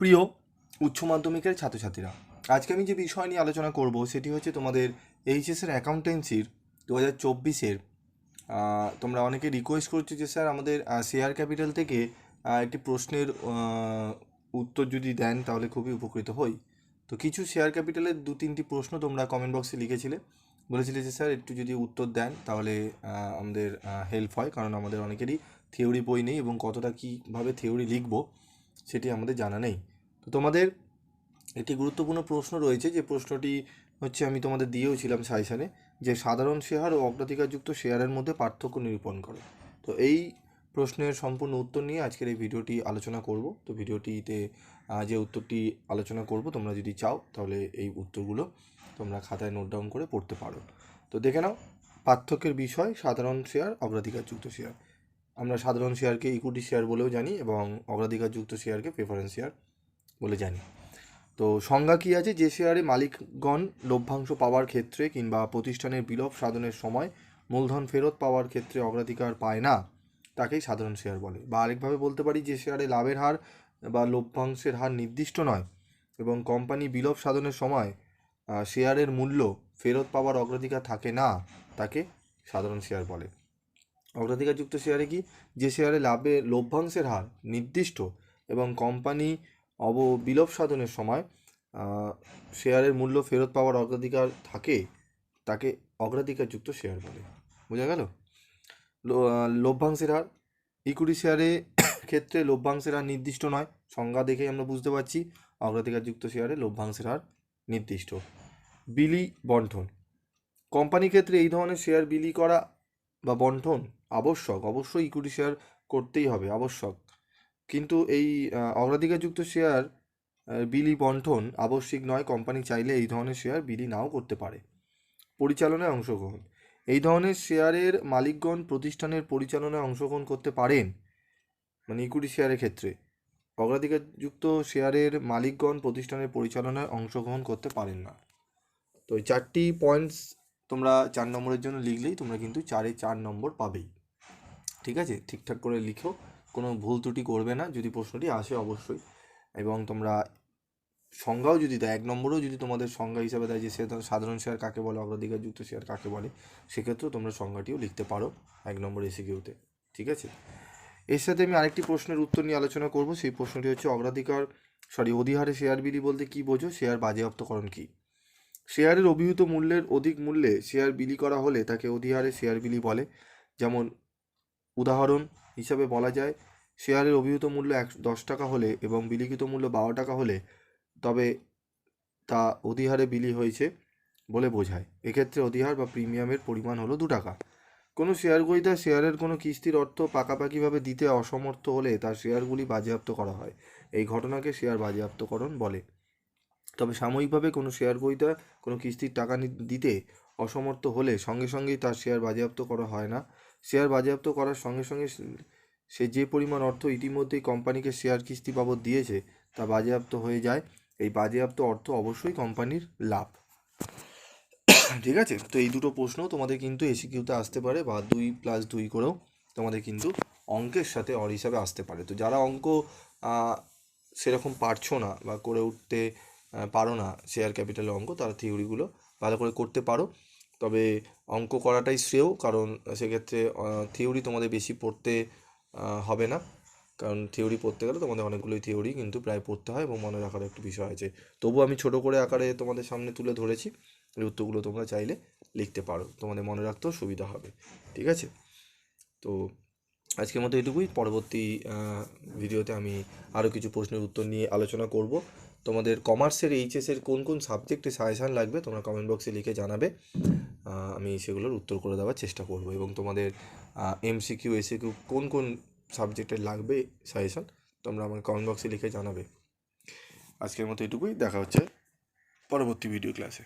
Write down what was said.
প্রিয় উচ্চ মাধ্যমিকের ছাত্রছাত্রীরা, আজকে আমি যে বিষয় নিয়ে আলোচনা করব সেটি হচ্ছে তোমাদের এইচএসের অ্যাকাউন্টেন্সির দু হাজার চব্বিশের তোমরা অনেকে রিকোয়েস্ট করছ যে স্যার আমাদের শেয়ার ক্যাপিটাল থেকে একটি প্রশ্নের উত্তর যদি দেন তাহলে খুবই উপকৃত হই। তো কিছু শেয়ার ক্যাপিটালের দু তিনটি প্রশ্ন তোমরা কমেন্ট বক্সে লিখেছিলে। বলেছিলে যে স্যার একটু যদি উত্তর দেন তাহলে আমাদের হেল্প হয়, কারণ আমাদের অনেকেরই থিওরি বই নেই এবং কতটা কীভাবে থিওরি লিখব। সেটি আমাদের জানা নেই। তো তোমাদের একটি গুরুত্বপূর্ণ প্রশ্ন রয়েছে যে প্রশ্নটি হচ্ছে, আমি তোমাদের দিয়েও ছিলাম সাইসানে যে সাধারণ শেয়ার ও অগ্রাধিকারযুক্ত শেয়ারের মধ্যে পার্থক্য নিরূপণ করো। তো এই প্রশ্নের সম্পূর্ণ উত্তর নিয়ে আজকের এই ভিডিওটি আলোচনা করব। তো ভিডিওটিতে যে উত্তরটি আলোচনা করব, তোমরা যদি চাও, তাহলে এই উত্তরগুলো তোমরা খাতায় নোট ডাউন করে পড়তে পারো। তো দেখে নাও, পার্থক্যের বিষয় সাধারণ শেয়ার, অগ্রাধিকারযুক্ত শেয়ার। আমরা সাধারণ শেয়ারকে ইকুইটি শেয়ার বলেও জানি এবং অগ্রাধিকারযুক্ত শেয়ারকে প্রেফারেন্স শেয়ার বলে জানি। তো সংজ্ঞা কী আছে? যে শেয়ারে মালিকগণ লভ্যাংশ পাওয়ার ক্ষেত্রে কিংবা প্রতিষ্ঠানের বিলোপ সাধনের সময় মূলধন ফেরত পাওয়ার ক্ষেত্রে অগ্রাধিকার পায় না, তাকেই সাধারণ শেয়ার বলে। বা আরেকভাবে বলতে পারি, যে শেয়ারে লাভের হার বা লভ্যাংশের হার নির্দিষ্ট নয় এবং কোম্পানি বিলোপ সাধনের সময় শেয়ারের মূল্য ফেরত পাওয়ার অগ্রাধিকার থাকে না, তাকে সাধারণ শেয়ার বলে। অগ্রাধিকারযুক্ত শেয়ারে কি? যে শেয়ারে লাভে লভ্যাংশের হার নির্দিষ্ট এবং কোম্পানি অব বিলোপ সাধনের সময় শেয়ারের মূল্য ফেরত পাওয়ার অগ্রাধিকার থাকে, তাকে অগ্রাধিকারযুক্ত শেয়ার বলে। বোঝা গেল? লভ্যাংশের হার ইকুইটি শেয়ারে ক্ষেত্রে লভ্যাংশের হার নির্দিষ্ট নয়, সংজ্ঞা দেখেই আমরা বুঝতে পারছি, অগ্রাধিকারযুক্ত শেয়ারে লভ্যাংশের হার নির্দিষ্ট। বিলি বন্টন কোম্পানির ক্ষেত্রে এই ধরনের শেয়ার বিলি করা বা বন্টন আবশ্যক, অবশ্যই ইকুইটি শেয়ার করতেই হবে, আবশ্যক। কিন্তু এই অগ্রাধিকারযুক্ত শেয়ার বিলি বন্টন আবশ্যিক নয় কোম্পানি চাইলে এই ধরনের শেয়ার বিলি নাও করতে পারে। পরিচালনায় অংশগ্রহণ। এই ধরনের শেয়ারের মালিকগণ প্রতিষ্ঠানের পরিচালনায় অংশগ্রহণ করতে পারেন মানে ইকুইটি শেয়ারের ক্ষেত্রে। অগ্রাধিকারযুক্ত শেয়ারের মালিকগণ প্রতিষ্ঠানের পরিচালনায় অংশগ্রহণ করতে পারেন না। তো এই চারটি পয়েন্টস তোমরা চার নম্বরের জন্য লিখলেই তোমরা কিন্তু চারে চার নম্বর পাবেই। ঠিক আছে? ঠিকঠাক করে লিখো, কোনো ভুল ত্রুটি করবে না, যদি প্রশ্নটি আসে অবশ্যই। এবং তোমরা সংজ্ঞাও যদি দেয় এক নম্বরেও যদি তোমাদের সংজ্ঞা হিসাবে দেয় যে সে সাধারণ শেয়ার কাকে বলে, অগ্রাধিকারযুক্ত শেয়ার কাকে বলে, সেক্ষেত্রেও তোমরা সংজ্ঞাটিও লিখতে পারো এক নম্বর এসে কিউতে ঠিক আছে? এর সাথে আমি আরেকটি প্রশ্নের উত্তর নিয়ে আলোচনা করব। সেই প্রশ্নটি হচ্ছে অগ্রাধিকার সরি অধিহারে শেয়ার বিলি বলতে কি বোঝো? শেয়ার বাজেয়াপ্তকরণ কী? শেয়ারের অভিহিত মূল্যের অধিক মূল্যে শেয়ার বিলি করা হলে তাকে অধিহারে শেয়ার বিলি বলে। যেমন উদাহরণ হিসাবে বলা যায়, শেয়ারের অভিহিত মূল্য এক, দশ টাকা হলে এবং বিলিখিত মূল্য বারো টাকা হলে তবে তা অধিহারে বিলি হয়েছে বলে বোঝায়। এক্ষেত্রে অধিহার বা প্রিমিয়ামের পরিমাণ হলো দু টাকা। কোনো শেয়ার গ্রহীতা শেয়ারের কোনো কিস্তির অর্থ পাকাপাকিভাবে দিতে অসমর্থ হলে তার শেয়ারগুলি বাজেয়াপ্ত করা হয়। এই ঘটনাকে শেয়ার বাজেয়াপ্তকরণ বলে। তবে সাময়িকভাবে কোনো শেয়ার গ্রহীতা কোনো কিস্তির টাকা দিতে অসমর্থ হলে সঙ্গে সঙ্গেই তার শেয়ার বাজেয়াপ্ত করা হয় না। শেয়ার বাজেয়াপ্ত করার সঙ্গে সঙ্গে সে- যে পরিমাণ অর্থ ইতিমধ্যেই কোম্পানিকে শেয়ার কিস্তি বাবদ দিয়েছে, তা বাজেয়াপ্ত হয়ে যায়। এই বাজেয়াপ্ত অর্থ অবশ্যই কোম্পানির লাভ। ঠিক আছে? তো এই দুটো প্রশ্ন তোমাদের কিন্তু এসিকিউতে আসতে পারে বা দুই প্লাস দুই করেও তোমাদের কিন্তু অঙ্কের সাথে অর হিসাবে আসতে পারে। তো যারা অঙ্ক সেরকম পারছ না বা করে উঠতে পারো না শেয়ার ক্যাপিটালের অঙ্ক তারা থিওরিগুলো ভালো করে করতে পারো। তবে অঙ্ক করাটাই শ্রেয়, কারণ সেক্ষেত্রে থিওরি তোমাদের বেশি পড়তে হবে না। কারণ থিওরি পড়তে গেলে তোমাদের অনেকগুলোই থিওরি কিন্তু প্রায় পড়তে হয় এবং মনে রাখার একটু বিষয় আছে। তবু আমি ছোট করে আকারে তোমাদের সামনে তুলে ধরেছি, এই উত্তরগুলো তোমরা চাইলে লিখতে পারো। তোমাদের মনে রাখতেও সুবিধা হবে, ঠিক আছে? তো আজকের মতো এটুকুই পরবর্তী ভিডিওতে আমি আরও কিছু প্রশ্নের উত্তর নিয়ে আলোচনা করব। তোমাদের কমার্সের এইচএসের কোন কোন সাবজেক্টে সাজেশান লাগবে, তোমরা কমেন্ট বক্সে লিখে জানাবে। আমি সেগুলোর উত্তর করে দেওয়ার চেষ্টা করব এবং তোমাদের এমসিকিউ এসিকিউ কোন কোন সাবজেক্টে লাগবে সাজেশান তোমরা আমার কমেন্ট বক্সে লিখে জানাবে। আজকের মতো এটুকুই, দেখা হচ্ছে পরবর্তী ভিডিও ক্লাসে